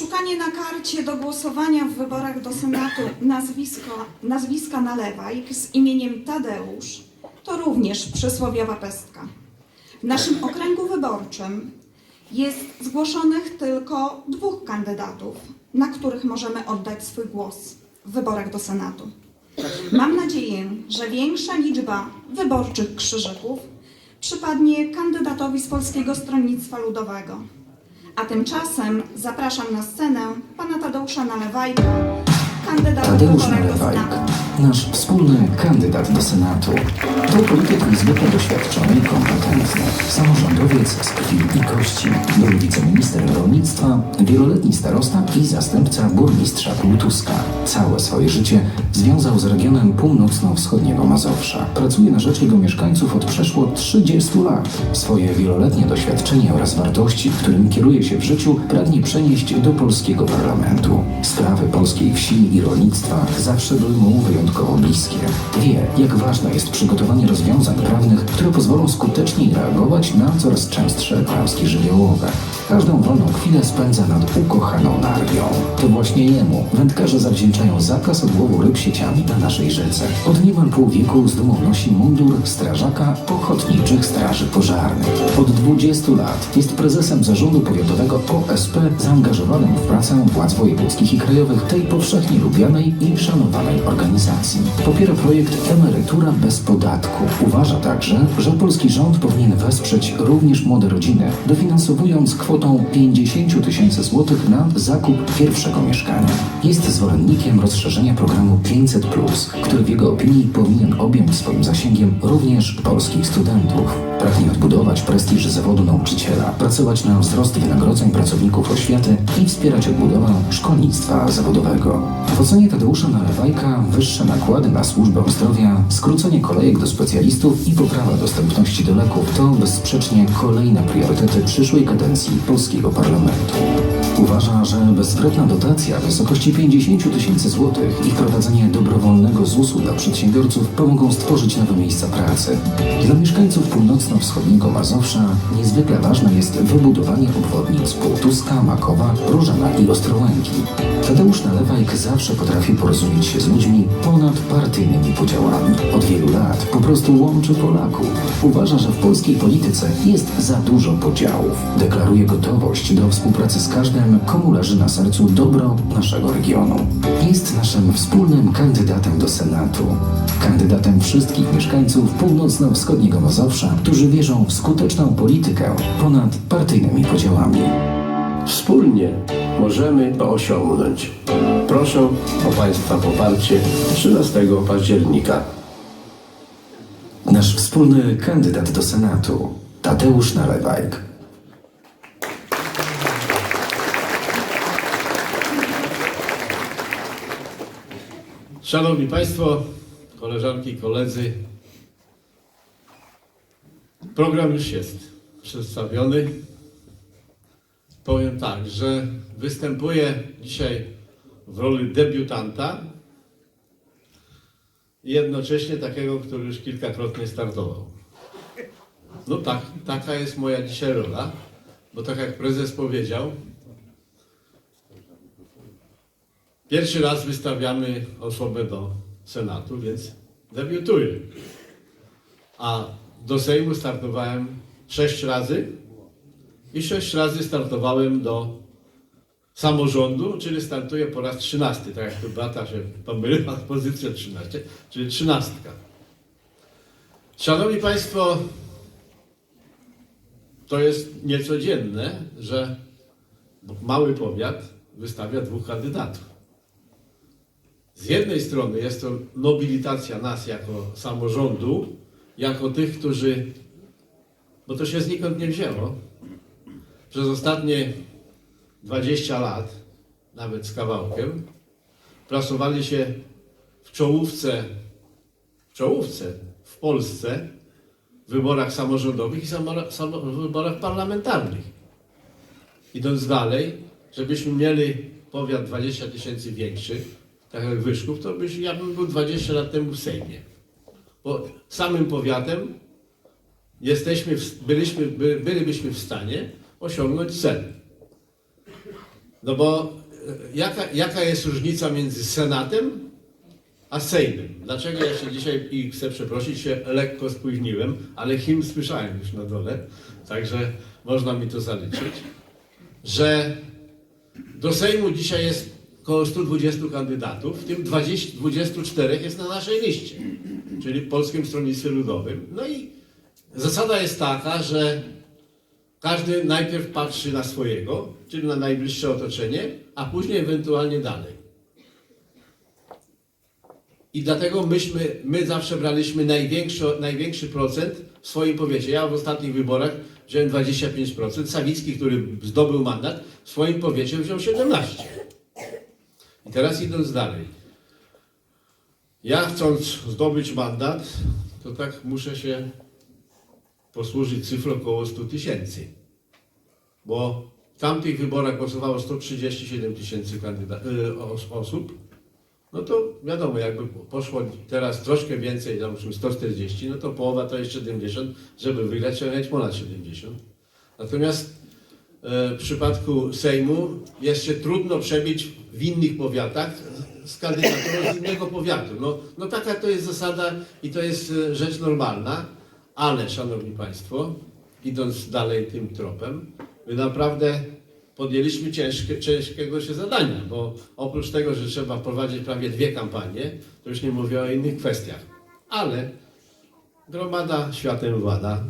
Szukanie na karcie do głosowania w wyborach do Senatu nazwiska, nazwiska nalewajk z imieniem Tadeusz to również przysłowiowa pestka. W naszym okręgu wyborczym jest zgłoszonych tylko dwóch kandydatów, na których możemy oddać swój głos w wyborach do Senatu. Mam nadzieję, że większa liczba wyborczych krzyżyków przypadnie kandydatowi z Polskiego Stronnictwa Ludowego. A tymczasem zapraszam na scenę pana Tadeusza Nalewajka, Tadeusz Nalewajk, nasz wspólny kandydat do Senatu. To polityk niezwykle doświadczony i kompetentny. Samorządowiec z krwi i kości. Był wiceminister rolnictwa, wieloletni starosta i zastępca burmistrza Półtuska. Całe swoje życie związał z regionem północno-wschodniego Mazowsza. Pracuje na rzecz jego mieszkańców od przeszło 30 lat. Swoje wieloletnie doświadczenie oraz wartości, którym kieruje się w życiu, pragnie przenieść do polskiego parlamentu. Sprawy polskiej wsi i rolnictwa zawsze były mu wyjątkowo bliskie. Wie, jak ważne jest przygotowanie rozwiązań prawnych, które pozwolą skuteczniej reagować na coraz częstsze klęski żywiołowe. Każdą wolną chwilę spędza nad ukochaną narwią. To właśnie jemu wędkarze zawdzięczają zakaz odłowu ryb sieciami na naszej rzece. Od niemal pół wieku z dumą nosi mundur strażaka ochotniczych straży pożarnych. Od 20 lat jest prezesem zarządu powiatowego OSP zaangażowanym w pracę władz wojewódzkich i krajowych tej powszechnie lubianej i szanowanej organizacji. Popiera projekt Emerytura bez podatku. Uważa także, że polski rząd powinien wesprzeć również młode rodziny, dofinansowując kwotą 50 tysięcy złotych na zakup pierwszego mieszkania. Jest zwolennikiem rozszerzenia programu 500, który w jego opinii powinien objąć swoim zasięgiem również polskich studentów. Pragnie odbudować prestiż zawodu nauczyciela, pracować na wzrost wynagrodzeń pracowników oświaty i wspierać odbudowę szkolnictwa zawodowego. Ocenie Tadeusza Nalewajka wyższe nakłady na służbę zdrowia, skrócenie kolejek do specjalistów i poprawa dostępności do leków to bezsprzecznie kolejne priorytety przyszłej kadencji polskiego parlamentu. Uważa, że bezwzględna dotacja w wysokości 50 tysięcy złotych i wprowadzenie dobrowolnego ZUS-u dla przedsiębiorców pomogą stworzyć nowe miejsca pracy. Dla mieszkańców północno-wschodniego Mazowsza niezwykle ważne jest wybudowanie obwodnic Półtuska, Makowa, Różana i Ostrołęki. Tadeusz Nalewajk zawsze potrafi porozumieć się z ludźmi ponad partyjnymi podziałami. Od wielu lat po prostu łączy Polaków. Uważa, że w polskiej polityce jest za dużo podziałów. Deklaruje gotowość do współpracy z każdym, komu leży na sercu dobro naszego regionu. Jest naszym wspólnym kandydatem do Senatu. Kandydatem wszystkich mieszkańców północno-wschodniego Mazowsza, którzy wierzą w skuteczną politykę ponad partyjnymi podziałami. Wspólnie możemy to osiągnąć. Proszę o Państwa poparcie 13 października. Nasz wspólny kandydat do Senatu, Tadeusz Nalewajk. Szanowni Państwo, koleżanki i koledzy, program już jest przedstawiony. Powiem tak, że występuję dzisiaj w roli debiutanta i jednocześnie takiego, który już kilkakrotnie startował. No tak, taka jest moja dzisiaj rola, bo tak jak prezes powiedział, Pierwszy raz wystawiamy osobę do Senatu, więc debiutuję. A do Sejmu startowałem sześć razy i sześć razy startowałem do samorządu, czyli startuję po raz trzynasty, tak jak tu Beata się pomyliła, pozycja 13, czyli trzynastka. Szanowni Państwo, to jest niecodzienne, że mały powiat wystawia dwóch kandydatów. Z jednej strony jest to nobilitacja nas jako samorządu, jako tych, którzy, bo to się znikąd nie wzięło, przez ostatnie 20 lat, nawet z kawałkiem, pracowali się w czołówce, w czołówce w Polsce w wyborach samorządowych i w wyborach parlamentarnych. Idąc dalej, żebyśmy mieli powiat 20 tysięcy większy, tak jak Wyszków, to byś, ja bym był 20 lat temu w Sejmie. Bo samym powiatem jesteśmy, byliśmy, by, bylibyśmy w stanie osiągnąć cel. No bo e, jaka, jaka jest różnica między Senatem a Sejmem? Dlaczego ja się dzisiaj, i chcę przeprosić, się lekko spóźniłem, ale hymn słyszałem już na dole, także można mi to zaliczyć, że do Sejmu dzisiaj jest około 120 kandydatów, w tym 20, 24 jest na naszej liście, czyli Polskim Stronnictwie Ludowym. No i zasada jest taka, że każdy najpierw patrzy na swojego, czyli na najbliższe otoczenie, a później ewentualnie dalej. I dlatego myśmy, my zawsze braliśmy największy, największy procent w swoim powiecie. Ja w ostatnich wyborach wziąłem 25%. Sawicki, który zdobył mandat, w swoim powiecie wziął 17%. I teraz idąc dalej. Ja chcąc zdobyć mandat, to tak muszę się posłużyć cyfrą około 100 tysięcy. Bo w tamtych wyborach głosowało 137 tysięcy y, os- osób. No to wiadomo, jakby poszło teraz troszkę więcej, załóżmy 140, no to połowa to jest 70, żeby wygrać trzeba mieć ponad 70. Natomiast w przypadku Sejmu się trudno przebić w innych powiatach z kandydaturą z innego powiatu. No, no taka to jest zasada i to jest e, rzecz normalna, ale Szanowni Państwo, idąc dalej tym tropem, my naprawdę podjęliśmy ciężkie, ciężkiego się zadania, bo oprócz tego, że trzeba wprowadzić prawie dwie kampanie, to już nie mówię o innych kwestiach. Ale gromada światem włada.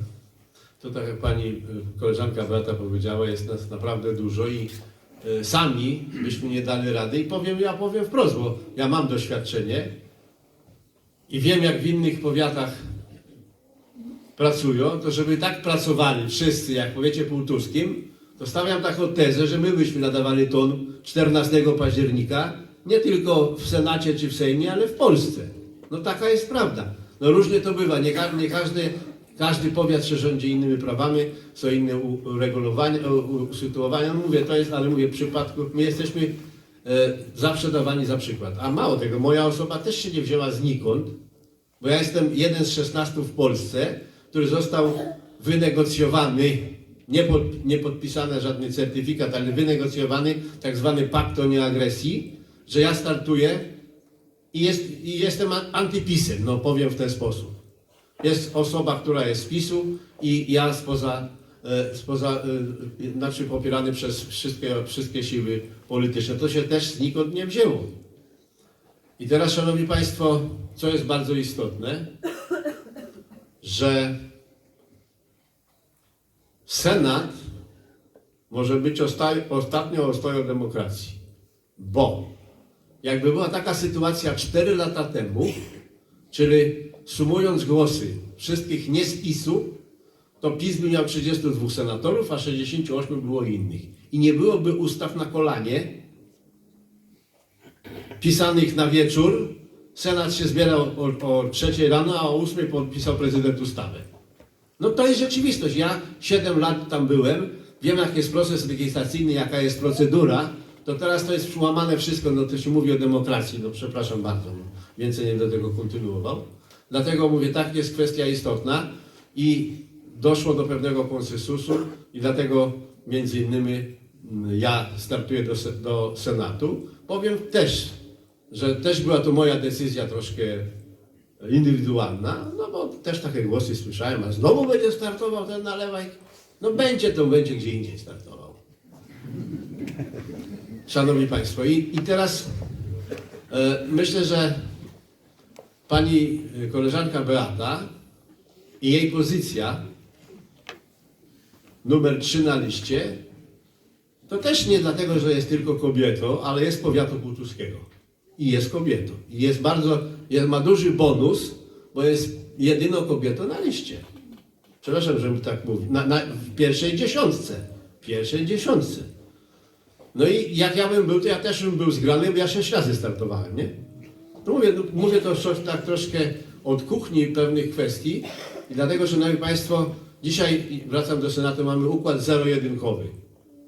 To tak jak pani y, koleżanka Beata powiedziała, jest nas naprawdę dużo i y, sami byśmy nie dali rady. I powiem, ja powiem wprost, bo ja mam doświadczenie i wiem, jak w innych powiatach pracują, to żeby tak pracowali wszyscy, jak powiecie półtuskim, to stawiam taką tezę, że my byśmy nadawali ton 14 października, nie tylko w Senacie czy w Sejmie, ale w Polsce. No taka jest prawda. No różnie to bywa, nie, nie każdy, każdy powiat się rządzi innymi prawami, są inne uregulowania, u- usytuowania. No mówię, to jest, ale mówię, w przypadku, my jesteśmy e, zawsze dawani za przykład. A mało tego, moja osoba też się nie wzięła znikąd, bo ja jestem jeden z 16 w Polsce, który został wynegocjowany, nie, pod, nie podpisany żadny certyfikat, ale wynegocjowany tak zwany pakt o nieagresji, że ja startuję i, jest, i jestem antypisem, no powiem w ten sposób. Jest osoba, która jest z PiSu i ja spoza, e, spoza e, znaczy popierany przez wszystkie, wszystkie siły polityczne. To się też znikąd nie wzięło. I teraz, Szanowni Państwo, co jest bardzo istotne, że Senat może być osta- ostatnią ostoją demokracji, bo jakby była taka sytuacja 4 lata temu, czyli sumując głosy wszystkich nie z PiSu, to PiS by miał 32 senatorów, a 68 było innych. I nie byłoby ustaw na kolanie, pisanych na wieczór. Senat się zbierał o, o trzeciej rano, a o ósmej podpisał prezydent ustawę. No to jest rzeczywistość. Ja 7 lat tam byłem, wiem jaki jest proces legislacyjny, jaka jest procedura, to teraz to jest przełamane wszystko, no to się mówi o demokracji, no przepraszam bardzo, no, więcej nie do tego kontynuował. Dlatego mówię, tak jest kwestia istotna i doszło do pewnego konsensusu i dlatego między innymi mm, ja startuję do, do Senatu. Powiem też, że też była to moja decyzja troszkę indywidualna, no bo też takie głosy słyszałem, a znowu będzie startował ten nalewaj. No będzie to, będzie gdzie indziej startował. Szanowni Państwo, i, i teraz e, myślę, że pani e, koleżanka Beata i jej pozycja numer 3 na liście, to też nie dlatego, że jest tylko kobietą, ale jest powiatu półtuskiego. I jest kobietą. I jest bardzo, jest, ma duży bonus, bo jest jedyną kobietą na liście. Przepraszam, żebym tak mówił. Na, na, w pierwszej dziesiątce. Pierwszej dziesiątce. No i jak ja bym był, to ja też bym był zgrany, bo ja sześć razy startowałem, nie? Mówię, mówię to tak troszkę od kuchni pewnych kwestii i dlatego, Szanowni Państwo, dzisiaj wracam do Senatu, mamy układ zero-jedynkowy.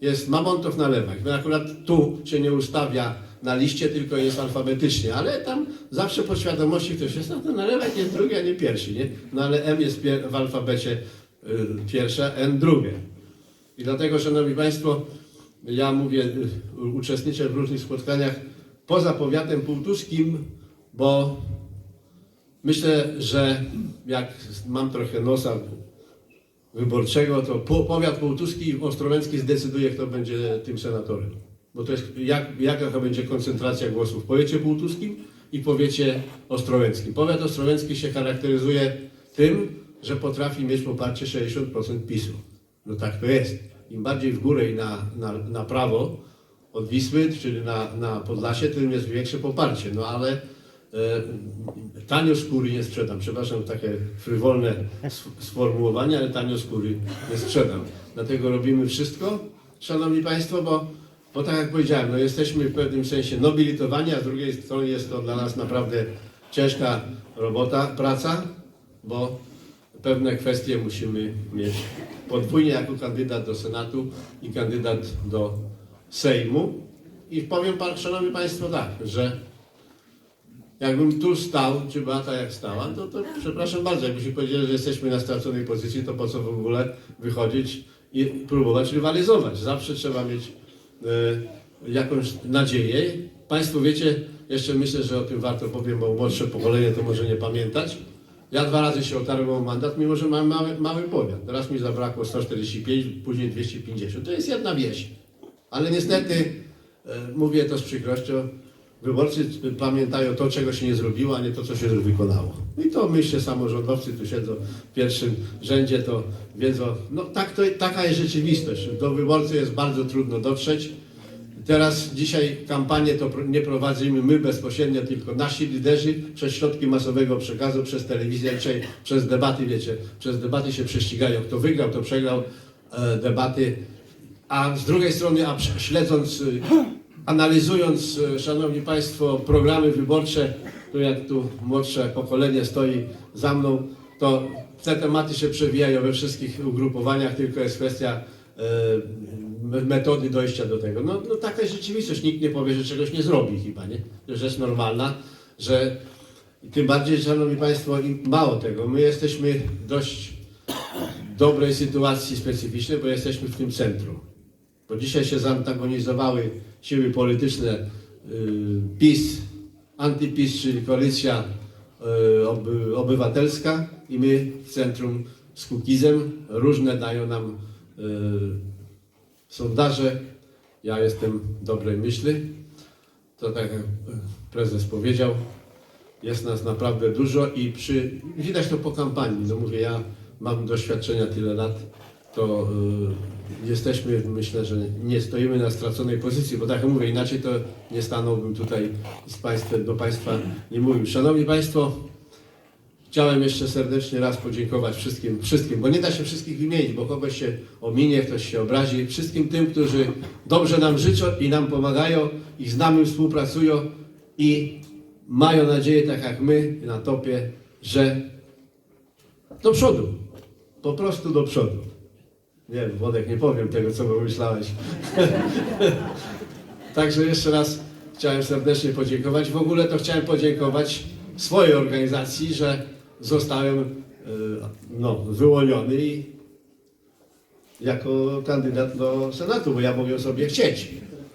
Jest Mamontow na lewach. Akurat tu się nie ustawia na liście, tylko jest alfabetycznie, ale tam zawsze po świadomości ktoś jest, no to na lewach jest drugi, a nie pierwszy, nie? No ale M jest w alfabecie y, pierwsze, N drugie. I dlatego, Szanowni Państwo, ja mówię, y, uczestniczę w różnych spotkaniach poza powiatem półtuskim, bo myślę, że jak mam trochę nosa wyborczego, to po- powiat półtuski i ostrołęcki zdecyduje, kto będzie tym senatorem. Bo to jest, jak, jaka będzie koncentracja głosów w powiecie półtuskim i powiecie ostrołęckim. Powiat ostrołęcki się charakteryzuje tym, że potrafi mieć poparcie 60% PiSu. No tak to jest. Im bardziej w górę i na, na, na prawo od Wisły, czyli na, na Podlasie, tym jest większe poparcie. No ale Tanio skóry nie sprzedam. Przepraszam, takie frywolne sf- sformułowanie, ale tanio skóry nie sprzedam. Dlatego robimy wszystko, Szanowni Państwo, bo, bo tak jak powiedziałem, no jesteśmy w pewnym sensie nobilitowani, a z drugiej strony jest to dla nas naprawdę ciężka robota, praca, bo pewne kwestie musimy mieć podwójnie jako kandydat do Senatu i kandydat do Sejmu. I powiem Szanowni Państwo tak, że Jakbym tu stał, czy Beata jak stała, to, to przepraszam bardzo, jakbyśmy powiedzieli, że jesteśmy na straconej pozycji, to po co w ogóle wychodzić i próbować rywalizować? Zawsze trzeba mieć e, jakąś nadzieję. Państwo wiecie, jeszcze myślę, że o tym warto powiem, bo młodsze pokolenie to może nie pamiętać. Ja dwa razy się otarłem o mandat, mimo że mam mały, mały powiat. Teraz mi zabrakło 145, później 250. To jest jedna wieś. Ale niestety, e, mówię to z przykrością, wyborcy pamiętają to, czego się nie zrobiło, a nie to, co się wykonało. I to myślę, samorządowcy tu siedzą w pierwszym rzędzie, to wiedzą, no tak to, taka jest rzeczywistość. Do wyborcy jest bardzo trudno dotrzeć. Teraz dzisiaj kampanię to nie prowadzimy my bezpośrednio, tylko nasi liderzy przez środki masowego przekazu, przez telewizję, przez debaty, wiecie, przez debaty się prześcigają. Kto wygrał, to przegrał e, debaty. A z drugiej strony, a śledząc, analizując, y, Szanowni Państwo, programy wyborcze, to jak tu młodsze pokolenie stoi za mną, to te tematy się przewijają we wszystkich ugrupowaniach, tylko jest kwestia e, metody dojścia do tego. No, no taka jest rzeczywistość. Nikt nie powie, że czegoś nie zrobi chyba, nie? Że rzecz normalna, że tym bardziej, Szanowni Państwo, mało tego, my jesteśmy dość dobrej sytuacji specyficznej, bo jesteśmy w tym centrum. Bo dzisiaj się zantagonizowały siły polityczne y, PiS, antyPiS, czyli koalicja y, oby, obywatelska i my w centrum z Kukizem. Różne dają nam y, sondaże. Ja jestem dobrej myśli. To tak jak prezes powiedział, jest nas naprawdę dużo i przy, widać to po kampanii. No mówię, ja mam doświadczenia tyle lat, to y, jesteśmy, myślę, że nie stoimy na straconej pozycji, bo tak jak mówię, inaczej to nie stanąłbym tutaj z państwem, do Państwa nie mówił. Szanowni Państwo, chciałem jeszcze serdecznie raz podziękować wszystkim, wszystkim, bo nie da się wszystkich wymienić, bo kogoś się ominie, ktoś się obrazi. Wszystkim tym, którzy dobrze nam życzą i nam pomagają, i z nami współpracują i mają nadzieję, tak jak my na topie, że do przodu, po prostu do przodu. Nie wiem, Wodek, nie powiem tego, co pomyślałeś. Także jeszcze raz chciałem serdecznie podziękować. W ogóle to chciałem podziękować swojej organizacji, że zostałem e, no, wyłoniony jako kandydat do Senatu, bo ja mogę sobie chcieć,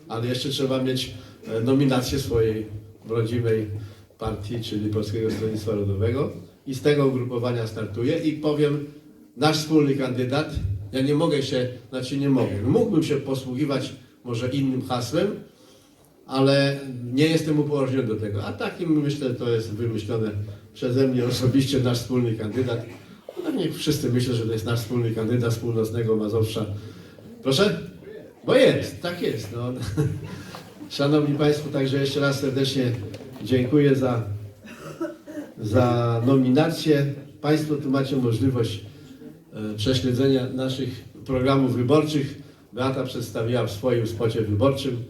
ale jeszcze trzeba mieć e, nominację swojej rodzimej partii, czyli Polskiego Stronnictwa Ludowego i z tego ugrupowania startuję i powiem, nasz wspólny kandydat, ja nie mogę się, znaczy nie mogę, mógłbym się posługiwać może innym hasłem, ale nie jestem upoważniony do tego. A takim myślę, to jest wymyślone przeze mnie osobiście nasz wspólny kandydat. No niech wszyscy myślą, że to jest nasz wspólny kandydat z północnego Mazowsza. Proszę? Bo jest, tak jest. No. Szanowni Państwo, także jeszcze raz serdecznie dziękuję za, za nominację. Państwo tu macie możliwość prześledzenia naszych programów wyborczych. Beata przedstawiła w swoim spocie wyborczym.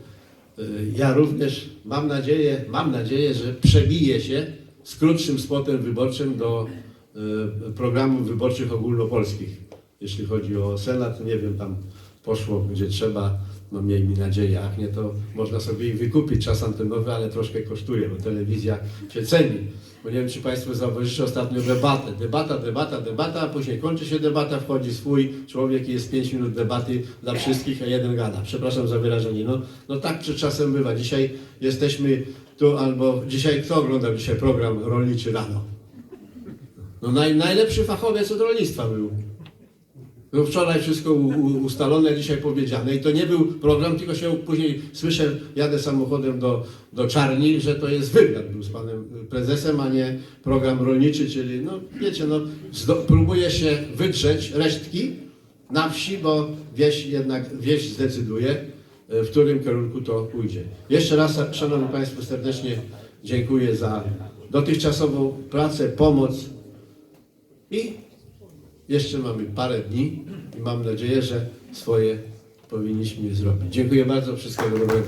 E, Ja również mam nadzieję, mam nadzieję, że przebije się z krótszym spotem wyborczym do e, programów wyborczych ogólnopolskich. Jeśli chodzi o Senat, nie wiem, tam poszło gdzie trzeba, No miejmy nadzieję, jak nie to można sobie i wykupić czas antenowy, ale troszkę kosztuje, bo telewizja się ceni. Bo nie wiem, czy Państwo zauważyliście ostatnio debatę. Debata, debata, debata, a później kończy się debata, wchodzi swój człowiek i jest 5 minut debaty dla wszystkich, a jeden gada. Przepraszam za wyrażenie. No, no tak czy czasem bywa. Dzisiaj jesteśmy tu, albo dzisiaj kto oglądał dzisiaj program rolniczy rano? No naj, najlepszy fachowiec od rolnictwa był. No wczoraj wszystko ustalone, dzisiaj powiedziane. I to nie był program, tylko się później słyszę, jadę samochodem do, do Czarni, że to jest wywiad był z panem prezesem, a nie program rolniczy, czyli no wiecie, no próbuje się wytrzeć resztki na wsi, bo wieś jednak wieś zdecyduje, e, w którym kierunku to pójdzie. Jeszcze raz, szanowni państwo, serdecznie dziękuję za dotychczasową pracę, pomoc i jeszcze mamy parę dni i mam nadzieję, że swoje powinniśmy zrobić. Dziękuję bardzo, wszystkiego dobrego.